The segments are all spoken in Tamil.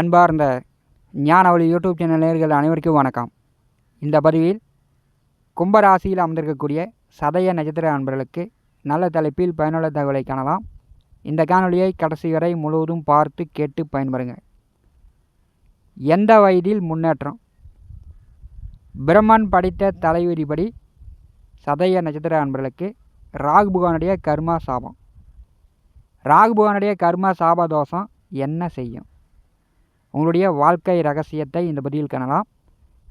அன்பார்ந்த ஞானவழி யூடியூப் சேனல் நேர்கள் அனைவருக்கும் வணக்கம். இந்த பதிவில் கும்பராசியில் அமர்ந்திருக்கக்கூடிய சதய நட்சத்திர அன்பர்களுக்கு நல்ல தலைப்பில் பயனுள்ள தகவலை காணலாம். இந்த காணொலியை கடைசி வரை முழுவதும் பார்த்து கேட்டு பயன்பெறுங்க. எந்த வயதில் முன்னேற்றம்? பிரம்மன் படைத்த தலைவிதிப்படி சதய நட்சத்திர அன்பர்களுக்கு ராகுபகவானுடைய கர்மா சாபம். ராகுபகவானுடைய கர்மா சாப தோஷம் என்ன செய்யும்? உங்களுடைய வாழ்க்கை ரகசியத்தை இந்த பதிவில் காணலாம்.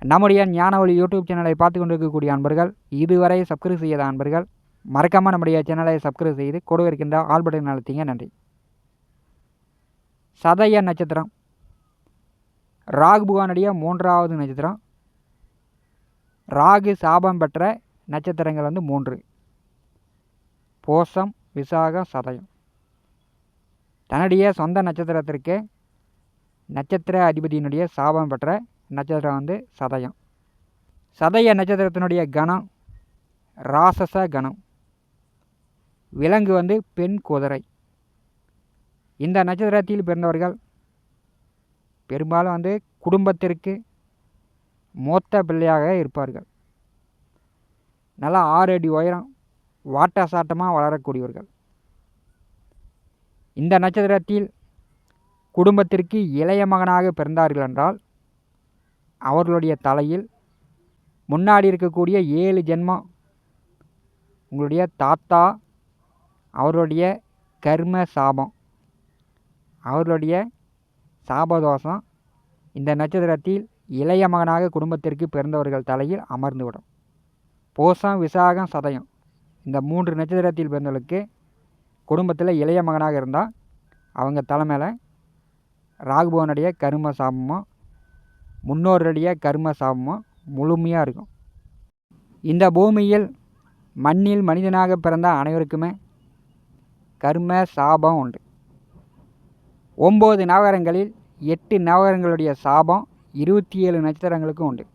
நம்முடைய ஞானவழி யூடியூப் சேனலை பார்த்து கொண்டிருக்கக்கூடிய அன்பர்கள் இதுவரை சப்ஸ்கிரைப் செய்யாத அன்பர்கள் மறக்காமல் நம்முடைய சேனலை சப்ஸ்கிரைப் செய்து கூட இருக்கின்ற ஆல் பட்டன் அழுத்திங்க. நன்றி. சதய நட்சத்திரம். ராகு புகானுடைய மூன்றாவது நட்சத்திரம். ராகு சாபம் பெற்ற நட்சத்திரங்கள் வந்து மூன்று. போசம் விசாகம் சதயம். தன்னுடைய சொந்த நட்சத்திரத்திற்கு நட்சத்திர அதிபதியினுடைய சாபம் பெற்ற நட்சத்திரம் வந்து சதயம். சதய நட்சத்திரத்தினுடைய கணம் ராசச கணம். விலங்கு வந்து பெண் குதிரை. இந்த நட்சத்திரத்தில் பிறந்தவர்கள் பெரும்பாலும் வந்து குடும்பத்திற்கு மூத்த பிள்ளையாக இருப்பார்கள். நல்லா ஆறு அடி உயரம் வாட்ட சாட்டமாக வளரக்கூடியவர்கள். இந்த நட்சத்திரத்தில் குடும்பத்திற்கு இளைய மகனாக பிறந்தார்கள் என்றால் அவர்களுடைய தலையில் முன்னாடி இருக்கக்கூடிய ஏழு ஜென்மம் உங்களுடைய தாத்தா அவருடைய கர்ம சாபம் அவர்களுடைய சாபதோஷம் இந்த நட்சத்திரத்தில் இளைய மகனாக குடும்பத்திற்கு பிறந்தவர்கள் தலையில் அமர்ந்துவிடும். போசம் விசாகம் சதயம் இந்த மூன்று நட்சத்திரத்தில் பிறந்தவர்களுக்கு குடும்பத்தில் இளைய மகனாக இருந்தால் அவங்க தலைமையில் ராகுபவனுடைய கரும சாபமும் முன்னோருடைய கரும சாபமும் முழுமையாக இருக்கும். இந்த பூமியில் மண்ணில் மனிதனாக பிறந்த அனைவருக்குமே கர்ம சாபம் உண்டு. ஒம்பது நவகரங்களில் எட்டு நவகரங்களுடைய சாபம் இருபத்தி ஏழு நட்சத்திரங்களுக்கும் உண்டு.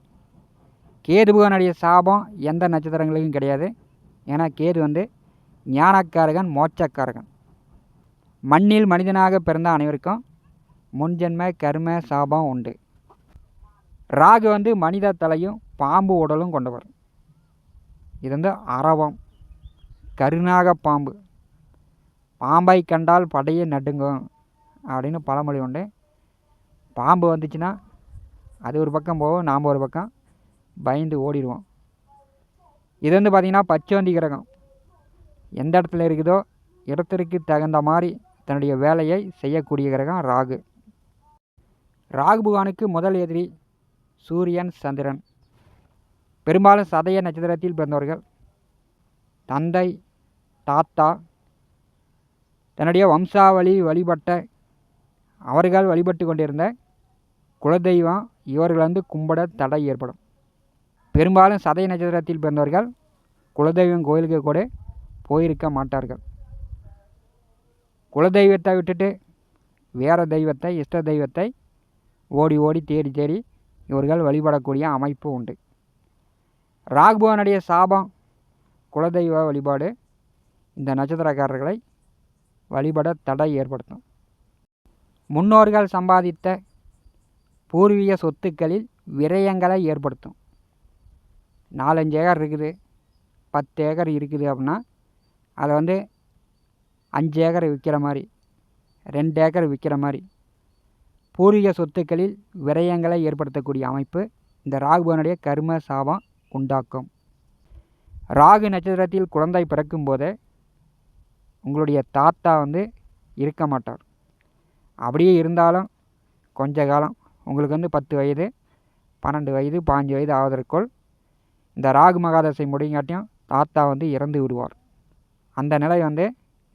கேதுபகனுடைய சாபம் எந்த நட்சத்திரங்களுக்கும் கிடையாது. ஏன்னா கேது வந்து ஞானக்காரகன் மோட்சக்காரகன். மண்ணில் மனிதனாக பிறந்த அனைவருக்கும் முன்ஜென்ம கர்ம சாபம் உண்டு. ராகு வந்து மனித தலையும் பாம்பு உடலும் கொண்டவர். இது வந்து அரவம் கருணாக பாம்பு. பாம்பை கண்டால் படையை நடுங்கும் அப்படின்னு பழமொழி உண்டு. பாம்பு வந்துச்சுன்னா அது ஒரு பக்கம் போகும் நாம் ஒரு பக்கம் பயந்து ஓடிடுவோம். இது வந்து பார்த்திங்கன்னா பச்சோந்தி கிரகம். எந்த இடத்துல இருக்குதோ இடத்திற்கு தகுந்த மாதிரி தன்னுடைய வேலையை செய்யக்கூடிய கிரகம் ராகு. ராகுபகவானுக்கு முதல் எதிரி சூரியன் சந்திரன். பெரும்பாலும் சதய நட்சத்திரத்தில் பிறந்தவர்கள். தந்தை தாத்தா தன்னுடைய வம்சாவளி வழிபட்ட அவர்கள் வழிபட்டு கொண்டிருந்த குலதெய்வம் இவர்கள் வந்து கும்பிட தடை ஏற்படும். பெரும்பாலும் சதய நட்சத்திரத்தில் பிறந்தவர்கள் குலதெய்வம் கோயிலுக்கு கூட போயிருக்க மாட்டார்கள். குலதெய்வத்தை விட்டுட்டு வேறு தெய்வத்தை இஷ்ட தெய்வத்தை ஓடி ஓடி தேடி தேடி இவர்கள் வழிபடக்கூடிய அமைப்பு உண்டு. ராகுபவனுடைய சாபம் குலதெய்வ வழிபாடு இந்த நட்சத்திரக்காரர்களை வழிபட தடை ஏற்படுத்தும். முன்னோர்கள் சம்பாதித்த பூர்வீக சொத்துக்களில் விரயங்களை ஏற்படுத்தும். நாலஞ்சு ஏக்கர் இருக்குது பத்து ஏக்கர் இருக்குது அப்படின்னா அதை வந்து அஞ்சு ஏக்கர் விற்கிற மாதிரி ரெண்டு ஏக்கர் விற்கிற மாதிரி பூர்வீக சொத்துக்களில் விரயங்களை ஏற்படுத்தக்கூடிய அமைப்பு இந்த ராகுபவனுடைய கர்ம சாபம் உண்டாக்கும். ராகு நட்சத்திரத்தில் குழந்தை பிறக்கும்போதே உங்களுடைய தாத்தா வந்து இருக்க மாட்டார். அப்படியே இருந்தாலும் கொஞ்ச காலம் உங்களுக்கு வந்து பத்து வயது பன்னெண்டு வயது பாஞ்சு வயது ஆவதற்குள் இந்த ராகு மகாதசை முடிங்காட்டியும் தாத்தா வந்து இறந்து விடுவார். அந்த நிலை வந்து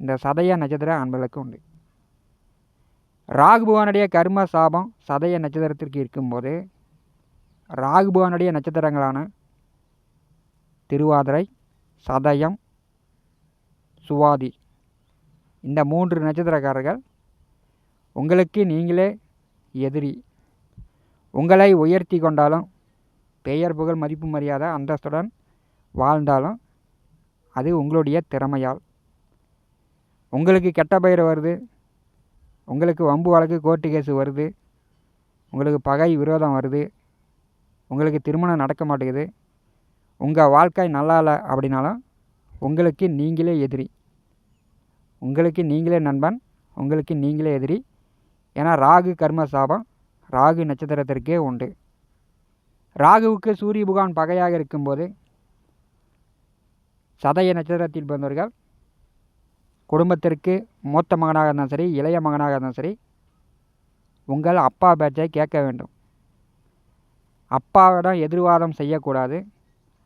இந்த சதய நட்சத்திர அன்பர்களுக்கு உண்டு. ராகுபவனுடைய கர்ம சாபம் சதய நட்சத்திரத்திற்கு இருக்கும்போது ராகுபவனுடைய நட்சத்திரங்களான திருவாதிரை சதயம் சுவாதி. இந்த மூன்று நட்சத்திரக்காரர்கள் உங்களுக்கு நீங்களே எதிரி. உங்களை உயர்த்தி கொண்டாலும் பெயர் புகழ் மதிப்பு மரியாதை அந்தஸ்துடன் வாழ்ந்தாலும் அது உங்களுடைய திறமையால். உங்களுக்கு கெட்ட பெயர் வருது உங்களுக்கு வம்பு வழக்கு கோர்ட்டு கேஸு வருது. உங்களுக்கு பகை விரோதம் வருது. உங்களுக்கு திருமணம் நடக்க மாட்டேங்குது. உங்கள் வாழ்க்கை நல்லா இல்லை அப்படின்னாலும் உங்களுக்கு நீங்களே எதிரி. உங்களுக்கு நீங்களே நண்பன் உங்களுக்கு நீங்களே எதிரி. ஏன்னா ராகு கர்ம சாபம் ராகு நட்சத்திரத்திற்கே உண்டு. ராகுவுக்கு சூரிய புகான் பகையாக இருக்கும்போது சதய நட்சத்திரத்தில் பிறந்தவர்கள் குடும்பத்திற்கு மூத்த மகனாக இருந்தாலும் சரி இளைய மகனாக இருந்தாலும் சரி உங்கள் அப்பா பேச்சை கேட்க வேண்டும். அப்பாவிடம் எதிர்வாதம் செய்யக்கூடாது.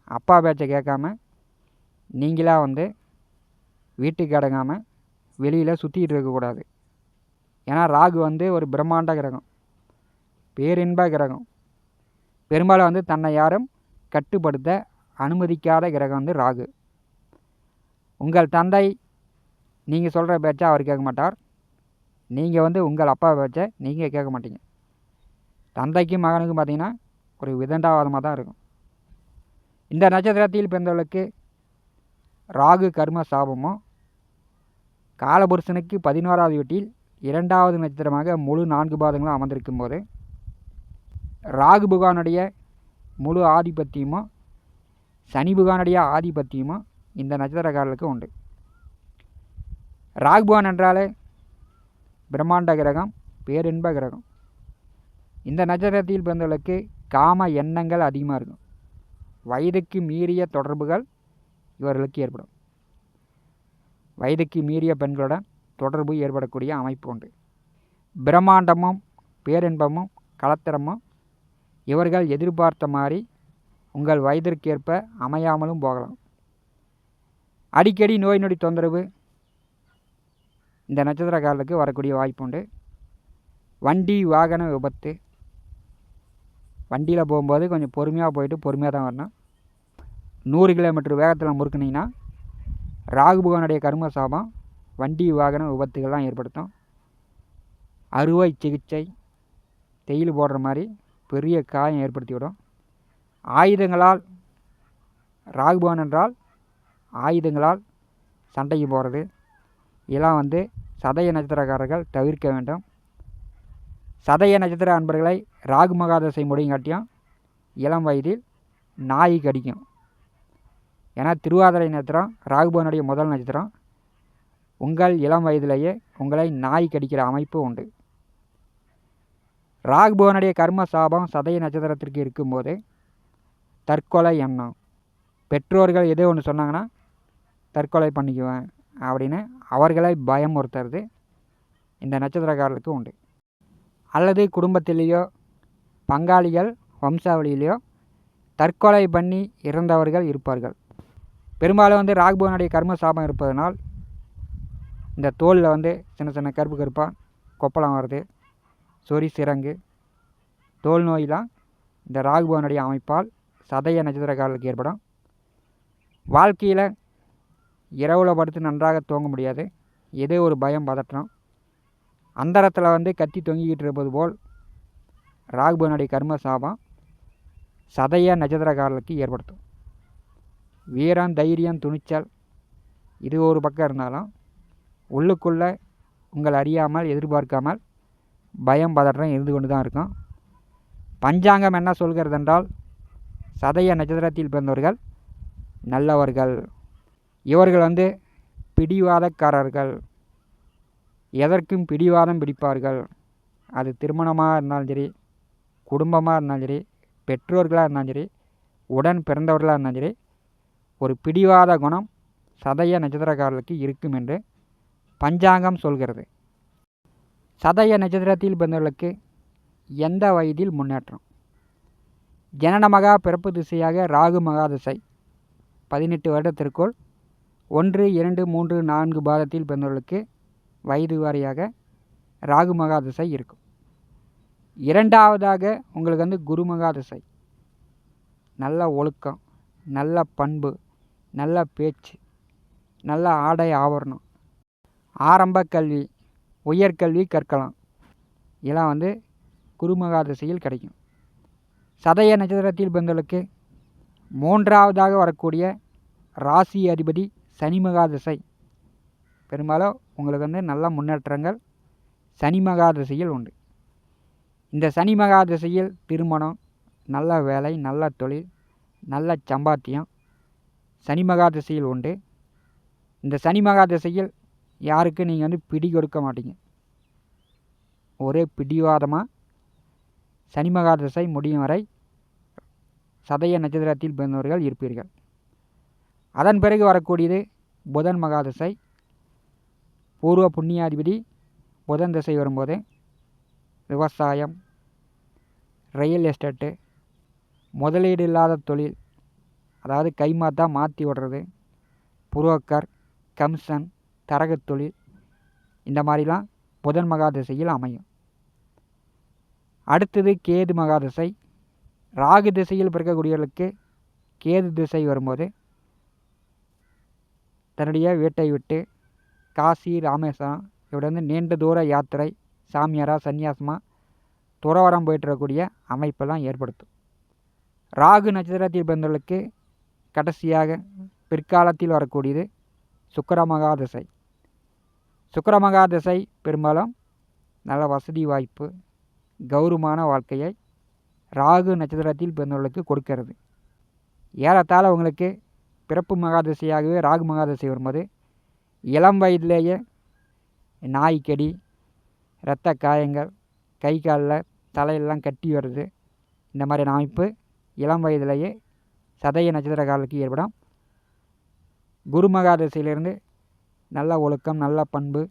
அப்பா பேச்சை கேட்காம நீங்களாக வந்து வீட்டுக்கு அடங்காமல் வெளியில் சுற்றிக்கிட்டு இருக்கக்கூடாது. ஏன்னா ராகு வந்து ஒரு பிரம்மாண்ட கிரகம். பேரின்ப கிரகம். பெரும்பாலும் வந்து தன்னை யாரும் கட்டுப்படுத்த அனுமதிக்காத கிரகம் வந்து ராகு. உங்கள் தந்தை நீங்கள் சொல்கிற பேச்சை அவர் கேட்க மாட்டார். நீங்கள் வந்து உங்கள் அப்பா பேச்சை நீங்கள் கேட்க மாட்டீங்க. தந்தைக்கும் மகனுக்கும் பார்த்தீங்கன்னா ஒரு விதண்டாவாதமாக தான் இருக்கும். இந்த நட்சத்திரத்தில் பிறந்தவர்களுக்கு ராகு கர்ம சாபமும் காலபுருஷனுக்கு பதினோராவது வீட்டில் இரண்டாவது நட்சத்திரமாக முழு நான்கு பாதங்களும் அமர்ந்திருக்கும் போது ராகு புகானுடைய முழு ஆதிபத்தியமும் சனி புகானுடைய ஆதிபத்தியமும் இந்த நட்சத்திரக்காரர்களுக்கு உண்டு. ராகு என்றாலே பிரம்மாண்ட கிரகம் பேரின்ப கிரகம். இந்த நட்சத்திரத்தில் பிறந்தவர்களுக்கு காம எண்ணங்கள் அதிகமாக இருக்கும். வயதுக்கு மீறிய தொடர்புகள் இவர்களுக்கு ஏற்படும். வயதுக்கு மீறிய பெண்களுடன் தொடர்பு ஏற்படக்கூடிய அமைப்பு உண்டு. பிரம்மாண்டமும் பேரின்பமும் கலத்திரமும் இவர்கள் எதிர்பார்த்த மாதிரி உங்கள் வயதிற்கேற்ப அமையாமலும் போகலாம். அடிக்கடி நோய் நொடி தொந்தரவு இந்த நட்சத்திரக்காரர்களுக்கு வரக்கூடிய வாய்ப்பு உண்டு வண்டி வாகன விபத்து. வண்டியில் போகும்போது கொஞ்சம் பொறுமையாக போயிட்டு பொறுமையாக தான் வரணும். நூறு கிலோமீட்டர் வேகத்தில் முறுக்குனீங்கன்னா ராகுபகனுடைய கர்ம சாபம் வண்டி வாகன விபத்துகள்லாம் ஏற்படுத்தும். அறுவை சிகிச்சை தேயில் போடுற மாதிரி பெரிய காயம் ஏற்படுத்தி விடும் ஆயுதங்களால் ராகுபவன் என்றால் ஆயுதங்களால் சண்டைக்கு போகிறது இதெல்லாம் வந்து சதய நட்சத்திரக்காரர்கள் தவிர்க்க வேண்டும். சதய நட்சத்திர அன்பர்களை ராகு மகாதசை முடியும் இளம் வயதில் நாய் கடிக்கும். ஏன்னா திருவாதிரை நட்சத்திரம் ராகுபவனுடைய முதல் நட்சத்திரம். உங்கள் இளம் வயதிலேயே உங்களை நாய் கடிக்கிற அமைப்பு உண்டு. ராகுபவனுடைய கர்ம சாபம் சதய நட்சத்திரத்திற்கு இருக்கும்போது தற்கொலை எண்ணம். பெற்றோர்கள் எதோ ஒன்று சொன்னாங்கன்னா தற்கொலை பண்ணிக்குவேன். அப்படின்னு அவர்களை பயமுறுத்துறது இந்த நட்சத்திரக்காரர்களுக்கு உண்டு. அல்லது குடும்பத்திலேயோ பங்காளிகள் வம்சாவளியிலையோ தற்கொலை பண்ணி இறந்தவர்கள் இருப்பார்கள். பெரும்பாலும் வந்து ராகுபவனுடைய கர்ம சாபம் இருப்பதனால் இந்த தோலில் வந்து சின்ன சின்ன கருப்பு கருப்பாக கொப்பளம் வருது சொறி சிறங்கு. தோல் நோயெலாம் இந்த ராகுபவனுடைய அமைப்பால் சதய நட்சத்திரக்காரர்களுக்கு ஏற்படும். வாழ்க்கையில் இரவில் படுத்து நன்றாக தூங்க முடியாது. ஏதோ ஒரு பயம் பதற்றம். அந்தரத்தில் வந்து கத்தி தொங்கிக்கிட்டு இருப்பது போல் ராகுபவனுடைய கர்ம சாபம் சதைய நட்சத்திரக்காரர்களுக்கு ஏற்படுத்தும். வீரம் தைரியம் துணிச்சல் இது ஒரு பக்கம் இருந்தாலும் உள்ளுக்குள்ளே உங்கள் அறியாமல் எதிர்பார்க்காமல் பயம் பதற்றம் இருந்து கொண்டு தான் இருக்கும். பஞ்சாங்கம் என்ன சொல்கிறது என்றால் சதய நட்சத்திரத்தில் பிறந்தவர்கள் நல்லவர்கள். இவர்கள் வந்து பிடிவாதக்காரர்கள். எதற்கும் பிடிவாதம் பிடிப்பார்கள். அது திருமணமாக இருந்தாலும் சரி குடும்பமாக இருந்தாலும் சரி பெற்றோர்களாக இருந்தாலும் சரி உடன் பிறந்தவர்களாக இருந்தாலும் சரி ஒரு பிடிவாத குணம் சதய நட்சத்திரக்காரர்களுக்கு இருக்கும் என்று பஞ்சாங்கம் சொல்கிறது. சதய நட்சத்திரத்தில் பிறந்தவர்களுக்கு எந்த வயதில் முன்னேற்றம்? ஜனனமகா பிறப்பு திசையாக ராகு மகாதிசை பதினெட்டு வருடத்திற்குள் ஒன்று இரண்டு மூன்று நான்கு பாதத்தில் பிறந்தவர்களுக்கு வயது வாரியாக ராகு மகாதசை இருக்கும். இரண்டாவதாக உங்களுக்கு வந்து குரு மகாதிசை. நல்ல ஒழுக்கம் நல்ல பண்பு நல்ல பேச்சு நல்ல ஆடை ஆவரணம் ஆரம்ப கல்வி உயர்கல்வி கற்கலாம். இதெல்லாம் வந்து குருமகா திசையில் கிடைக்கும். சதய நட்சத்திரத்தில் பிறந்தவர்களுக்கு மூன்றாவதாக வரக்கூடிய ராசி அதிபதி சனி மகா திசை பெரும்பாலும் உங்களுக்கு வந்து நல்ல முன்னேற்றங்கள் சனி மகா திசையில் உண்டு. இந்த சனி மகா திசையில் திருமணம் நல்ல வேலை நல்ல தொழில் நல்ல சம்பாத்தியம் சனி மகா திசையில் உண்டு. இந்த சனி மகா திசையில் யாருக்கு நீங்கள் வந்து பிடி கொடுக்க மாட்டீங்க. ஒரே பிடிவாதமாக சனி மகா திசை முடியும் வரை சதய நட்சத்திரத்தில் பிறந்தவர்கள் இருப்பீர்கள். அதன் பிறகு வரக்கூடியது புதன் மகாதசை பூர்வ புண்ணியாதிபதி புதன் திசை வரும்போது விவசாயம் ரியல் எஸ்டேட்டு முதலீடு இல்லாத தொழில் அதாவது கைமாத்தா மாற்றி விடுறது புரோக்கர் கமிஷன் தரகு தொழில் இந்த மாதிரிலாம் புதன் மகாதிசையில் அமையும். அடுத்தது கேது மகாதிசை ராகு திசையில் பிறக்கக்கூடியவர்களுக்கு கேது திசை வரும்போது தன்னுடைய வீட்டை விட்டு காசி ராமேஸ்வரம் இப்படி வந்து நீண்ட தூர யாத்திரை சாமியாராக சன்னியாசமாக துறவரம் போயிட்டுருக்கக்கூடிய அமைப்பெல்லாம் ஏற்படுத்தும். ராகு நட்சத்திரத்தில் பிறந்தவர்களுக்கு கடைசியாக பிற்காலத்தில் வரக்கூடியது சுக்கர மகாதசை சுக்கர மகாதசை பெரும்பாலும் நல்ல வசதி வாய்ப்பு கௌரவமான வாழ்க்கையை ராகு நட்சத்திரத்தில் பிறந்தவர்களுக்கு கொடுக்கிறது. ஏறத்தாழ உங்களுக்கு பிறப்பு மகாதசையாகவே ராகு மகாதசை வரும்போது இளம் வயதிலேயே நாய்க்கடி இரத்த காயங்கள் கை காலில் தலையெல்லாம் கட்டி வருது இந்த மாதிரியான அமைப்பு இளம் வயதிலேயே சதய நட்சத்திர காலுக்கு ஏற்படும். குருமகாதசையிலிருந்து நல்ல ஒழுக்கம் நல்ல பண்பு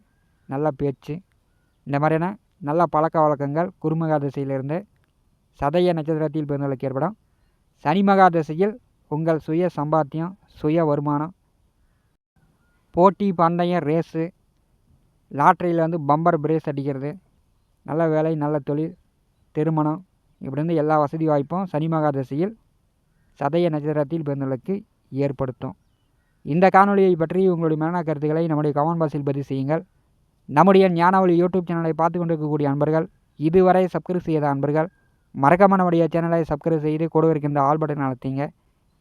நல்ல பேச்சு இந்த மாதிரியான நல்ல பழக்க வழக்கங்கள் குருமகாதசையிலிருந்து சதய நட்சத்திரத்தில் பிறந்தவர்களுக்கு ஏற்படும். சனி மகாதசையில் உங்கள் சுய சம்பாத்தியம் சுய வருமானம் போட்டி பந்தயம் ரேஸு லாட்ரியில் வந்து பம்பர் பிரேஸ் அடிக்கிறது நல்ல வேலை நல்ல தொழில் திருமணம் இப்படி வந்து எல்லா வசதி வாய்ப்பும் சனி மகாதசையில் சதய நட்சத்திரத்தில் பிறந்தவர்களுக்கு ஏற்படுத்தும். இந்த காணொலியை பற்றி உங்களுடைய மரண கருத்துக்களை நம்முடைய கமெண்ட் பாக்ஸில் பதிவு செய்யுங்கள். நம்முடைய ஞானவழி யூடியூப் சேனலை பார்த்து கொண்டிருக்கக்கூடிய அன்பர்கள் இதுவரை சப்ஸ்கிரைப் செய்யாத அன்பர்கள் மறக்காம நம்முடைய சேனலை சப்ஸ்கிரைப் செய்து கூட இருக்கின்ற ஆல் பட்டன் அழுத்திங்க.